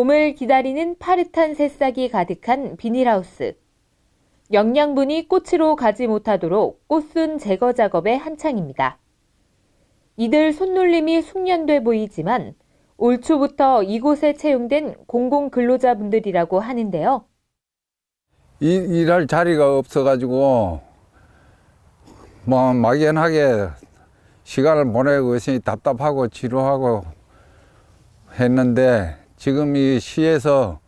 봄을 기다리는 파릇한 새싹이 가득한 비닐하우스. 영양분이 꽃으로 가지 못하도록 꽃순 제거 작업에 한창입니다. 이들 손놀림이 숙련돼 보이지만 올 초부터 이곳에 채용된 공공 근로자분들이라고 하는데요. 이- 일할 자리가 없어가지고 뭐 막연하게 시간을 보내고 있으니 답답하고 지루하고 했는데 지금 이 시에서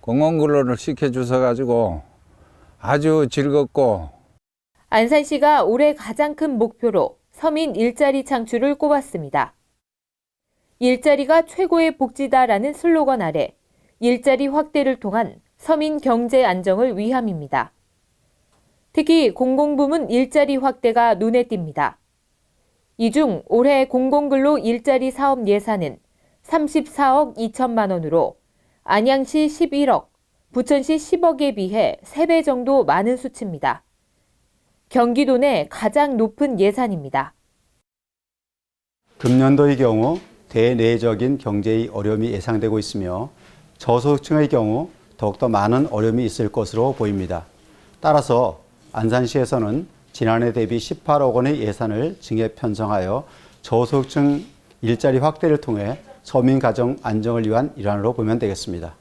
공원근로를 시켜주셔 가지고 아주 즐겁고 안산시가 올해 가장 큰 목표로 서민 일자리 창출을 꼽았습니다. 일자리가 최고의 복지다라는 슬로건 아래 일자리 확대를 통한 서민 경제 안정을 위함입니다. 특히 공공부문 일자리 확대가 눈에 띕니다. 이 중 올해 공공근로 일자리 사업 예산은 34억 2천만 원으로 안양시 11억, 부천시 10억에 비해 3배 정도 많은 수치입니다. 경기도 내 가장 높은 예산입니다. 금년도의 경우 대내적인 경제의 어려움이 예상되고 있으며 저소득층의 경우 더욱더 많은 어려움이 있을 것으로 보입니다. 따라서 안산시에서는 지난해 대비 18억 원의 예산을 증액 편성하여 저소득층 일자리 확대를 통해 서민 가정 안정을 위한 일환으로 보면 되겠습니다.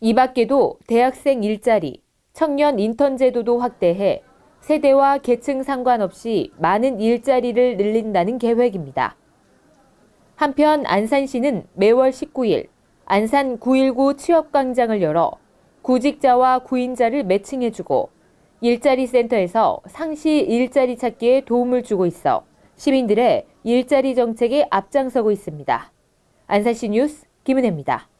이 밖에도 대학생 일자리, 청년 인턴 제도도 확대해 세대와 계층 상관없이 많은 일자리를 늘린다는 계획입니다. 한편 안산시는 매월 19일 안산 919 취업광장을 열어 구직자와 구인자를 매칭해주고 일자리 센터에서 상시 일자리 찾기에 도움을 주고 있어 시민들의 일자리 정책에 앞장서고 있습니다. 안산시 뉴스 김은혜입니다.